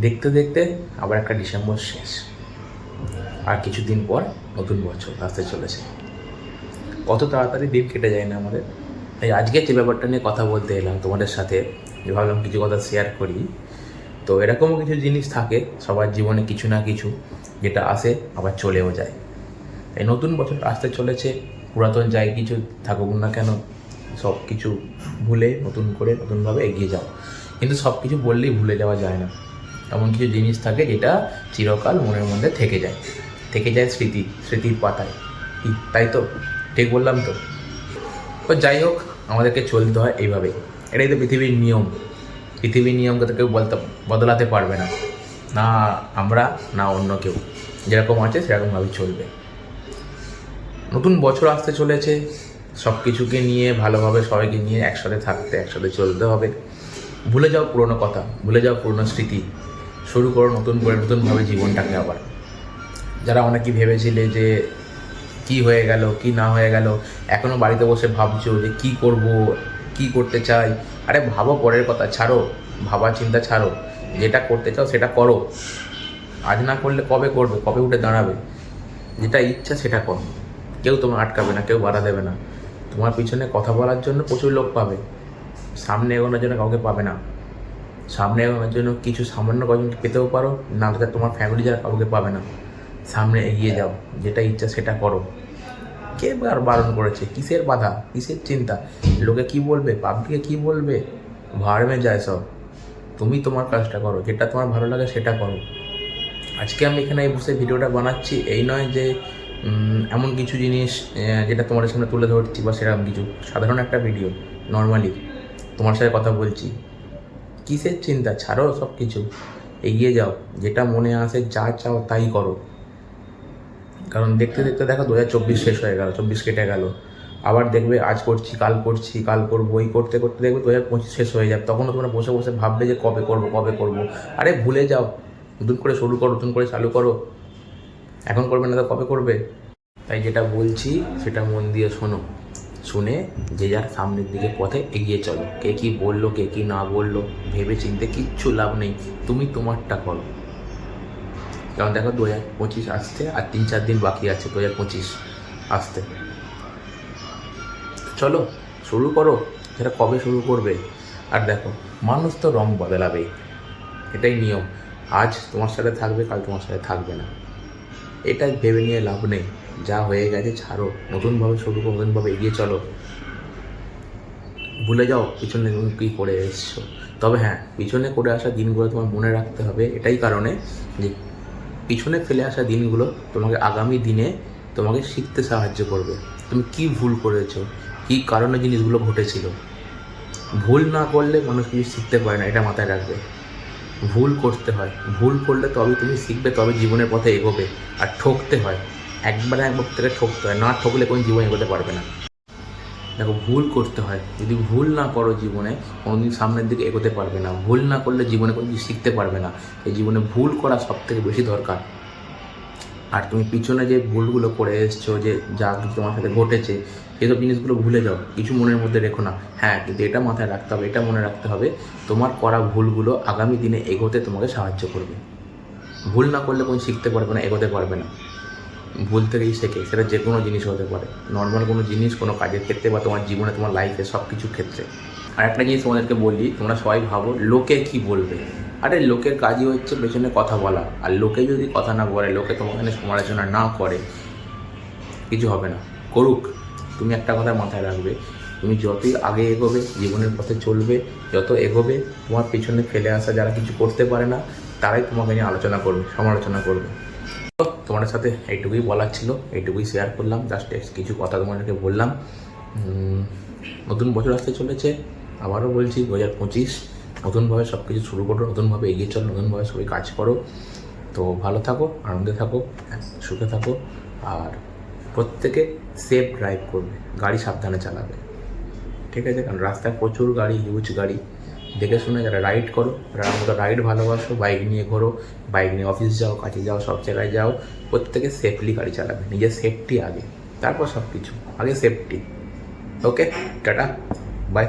দেখতে দেখতে আবার একটা ডিসেম্বর শেষ। আর কিছুদিন পর নতুন বছর আসতে চলেছে। কত তাড়াতাড়ি দিন কেটে যায় না আমাদের। তাই আজকে যে ব্যাপারটা নিয়ে কথা বলতে এলাম তোমাদের সাথে ভাবলাম কিছু কথা শেয়ার করি। তো এরকমও কিছু জিনিস থাকে, সবার জীবনে কিছু না কিছু, যেটা আসে আবার চলেও যায়। এই নতুন বছর আসতে চলেছে, পুরাতন যাই কিছু থাকুক না কেন, সব কিছু ভুলে নতুন করে নতুনভাবে এগিয়ে যাও। কিন্তু সব কিছু বললেই ভুলে যাওয়া যায় না। এমন কিছু জিনিস থাকে যেটা চিরকাল মনের মধ্যে থেকে যায় থেকে যায় স্মৃতি, স্মৃতির পাতায়। তাই তো? ঠিক বললাম তো? তো যাই হোক, আমাদেরকে চলতে হয় এইভাবে। এটাই তো পৃথিবীর নিয়ম। পৃথিবীর নিয়মকে তো কেউ বলতে, বদলাতে পারবে না। না আমরা, না অন্য কেউ। যেরকম আছে সেরকমভাবেই চলবে। নতুন বছর আসতে চলেছে। সব কিছুকে নিয়ে, ভালোভাবে সবাইকে নিয়ে একসাথে থাকতে, একসাথে চলতে হবে। ভুলে যাও পুরোনো কথা, ভুলে যাও পুরনো স্মৃতি। শুরু করো নতুন করে, নতুনভাবে জীবনটাকে আবার। যারা অনেকেই ভেবেছিলে যে কি হয়ে গেল, কি না হয়ে গেল এখনও বাড়িতে বসে ভাবছ যে কি করব, কি করতে চাই? আরে ভাবো পরের কথা, ছাড়ো ভাবা চিন্তা ছাড়ো। যেটা করতে চাও সেটা করো। আজ না করলে কবে করবে, কবে উঠে দাঁড়াবে? যেটা ইচ্ছা সেটা করো। কেউ তোমার আটকাবে না, কেউ বাধা দেবে না। তোমার পিছনে কথা বলার জন্য প্রচুর লোক পাবে। সামনে এগোনোর জন্য কাউকে পাবে না। সামনে এগোনোর জন্য কিছু সামান্য কজনকে পেতেও পারো না হলে তোমার ফ্যামিলি যারা কাউকে পাবে না। সামনে এগিয়ে যাও, যেটা ইচ্ছা সেটা করো। কে আর বারণ করেছে? কিসের বাধা? কিসের চিন্তা? লোকে কি বলবে? পাবলিকে কি বলবে? ভাড়মে যায় সব। তুমি তোমার কাজটা করো, যেটা তোমার ভালো লাগে সেটা করো। আজকে আমি এখানে বসে ভিডিওটা বানাচ্ছি, এই নয় যে এমন কিছু জিনিস যেটা তোমাদের সামনে তুলে ধরছি বা সেরকম কিছু। সাধারণ একটা ভিডিও নর্মালি তোমার সাথে কথা বলছি। কিসের চিন্তা? ছাড়ো সব কিছু এগিয়ে যাও। যেটা মনে আসে, যা চাও তাই করো। কারণ দেখতে দেখতে দেখো দু হাজার চব্বিশ শেষ হয়ে গেল, চব্বিশ কেটে গেল। আবার দেখবে আজ করছি, কাল করছি, কাল করব, এই করতে করতে দেখবে দু হাজার পঁচিশ শেষ হয়ে যাবে। তখনও তোমরা বসে বসে ভাববে যে কবে করব কবে করব। আরে ভুলে যাও। নতুন করে শুরু করো, নতুন করে চালু করো। এখন করবে না তো কবে করবে? তাই যেটা বলছি, সেটা মন দিয়ে শোনো। শুনে যে যার সামনের দিকে পথে এগিয়ে চলো। কে কি বলল, কে কি না বলল ভেবে চিনতে কিচ্ছু লাভ নেই। তুমি তোমারটা করো। কারণ দেখো দু হাজার পঁচিশ আসতে আর তিন চার দিন বাকি আছে দু হাজার পঁচিশ আসতে। চলো, শুরু করো। সেটা কবে শুরু করবে? আর দেখো, মানুষ তো রং বদলাবেই এটাই নিয়ম। আজ তোমার সাথে থাকবে, কাল তোমার সাথে থাকবে না। এটা ভেবে নিয়ে লাভ নেই। যা হয়ে গেছে ছাড়ো। নতুনভাবে শুরু করো, নতুনভাবে এগিয়ে চলো। ভুলে যাও পিছনে তুমি কী করে এসছো। তবে হ্যাঁ পিছনে করে আসা দিনগুলো তোমার মনে রাখতে হবে। এটাই কারণে যে পিছনে ফেলে আসা দিনগুলো তোমাকে আগামী দিনে তোমাকে শিখতে সাহায্য করবে। তুমি কি ভুল করেছ? কী কারণে জিনিসগুলো ঘটেছিল? ভুল না করলে মানুষ কিছু শিখতে পারে না, এটা মাথায় রাখবে। ভুল করতে হয়। ভুল করলে তবে তুমি শিখবে, তবে জীবনের পথে এগোবে আর ঠকতে হয়। একবার একবার থেকে ঠকতে হয়, না ঠকলে কোনো জীবন এগোতে পারবে না। দেখো, ভুল করতে হয়। যদি ভুল না করো জীবনে, কোনোদিন সামনের দিকে এগোতে পারবে না। ভুল না করলে জীবনে কোনো কিছু শিখতে পারবে না। এই জীবনে ভুল করা সব থেকে বেশি দরকার। আর তুমি পিছনে যে ভুলগুলো করে এসছো, যে যা কিছু তোমার সাথে ঘটেছে সেসব জিনিসগুলো ভুলে যাও। কিছু মনের মধ্যে রেখো না। হ্যাঁ কিন্তু এটা মাথায় রাখতে হবে, এটা মনে রাখতে হবে, তোমার করা ভুলগুলো আগামী দিনে এগোতে তোমাকে সাহায্য করবে। ভুল না করলে কোনো শিখতে পারবে না, এগোতে পারবে না। ভুল থেকেই শেখে, সেটা যে কোনো জিনিস হতে পারে। নর্মাল কোনো জিনিস, কোনো কাজের ক্ষেত্রে বা তোমার জীবনে, তোমার লাইফে সব কিছু ক্ষেত্রে। আর একটা জিনিস তোমাদেরকে বলি, তোমরা সবাই ভাবো, লোকে কি বলবে? আরে, লোকের কাজই হচ্ছে পেছনে কথা বলা। আর লোকে যদি কথা না বলে, লোকে তোমাকে সমালোচনা না করে, কিছু হবে না। করুক। তুমি একটা কথা মাথায় রাখবে, তুমি যতই আগে এগোবে, জীবনের পথে চলবে, যত এগোবে, তোমার পিছনে ফেলে আসা যারা কিছু করতে পারে না, তারাই তোমাকে নিয়ে আলোচনা করবে, সমালোচনা করবে। তোমাদের সাথে এইটুকুই বলার ছিল, এইটুকুই শেয়ার করলাম জাস্ট কিছু কথা তোমাদেরকে বললাম। নতুন বছর আসতে চলেছে, আবারও বলছি দু হাজার পঁচিশ নতুনভাবে সব কিছু শুরু করো নতুনভাবে এগিয়ে চলো নতুনভাবে সবাই কাজ করো। তো ভালো থাকো, আনন্দে থাকো সুখে থাকো, আর প্রত্যেকে সেফ ড্রাইভ করবে, গাড়ি সাবধানে চালাবে। ঠিক আছে, কারণ রাস্তায় প্রচুর গাড়ি হিউজ গাড়ি। দেখে শুনে যারা রাইড করো, যারা আমরা রাইড ভালোবাসো বাইক নিয়ে ঘোরো বাইক নিয়ে অফিস যাও, কাজে যাও, সব জায়গায় যাও, প্রত্যেকে সেফলি গাড়ি চালাবে, নিজের সেফটি আগে, তারপর সব কিছু আগে সেফটি ওকে টাটা বাই